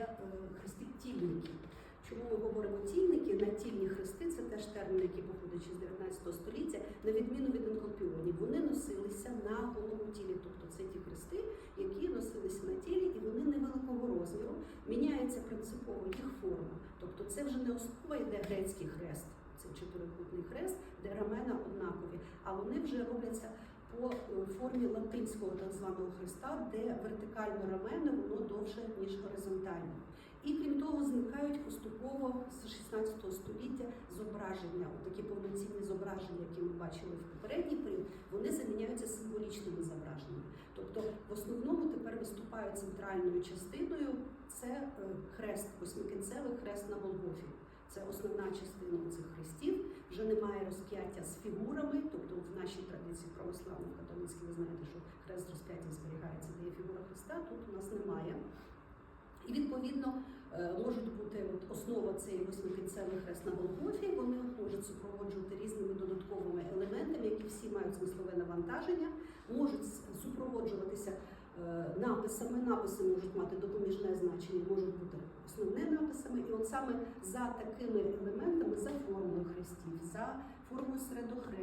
є е, хрести тільники. Чому ми говоримо тільники? Натільні хрести це теж термін, який походить з 19 століття, на відміну від енкопіонів. Вони носилися на голому тілі, тобто це ті хрести, які носилися на тілі, і вони невеликого розміру. Міняється принципово їх форма. Тобто це вже не основа йде грецький хрест, це чотирикутний хрест, де рамена однакові, а вони вже робляться е, формі латинського так званого хреста, де вертикальне рамено воно довше, ніж горизонтальне. І крім того, зникають поступово з 16 століття зображення, такі повноцінні зображення, які ми бачили в попередній період, вони заміняються символічними зображеннями. Тобто, в основному тепер виступає центральною частиною це е, хрест, восьмикінцевий хрест на Голгофі. Це основна частина цих хрестів. Вже немає розп'яття з фігурами, тобто в нашій традиції православній католицькій ви знаєте, що хрест розп'яття зберігається, де є фігура Христа, тут у нас немає. І відповідно е, можуть бути от основа цієї восьмикінцевий хрест на Голгофі. Вони можуть супроводжувати різними додатковими елементами, які всі мають смислове навантаження, можуть супроводжуватися е, написами. Написи можуть мати допоміжне значення, можуть бути основне написами. І от саме за такими елементами, за формою за формою середохрестя,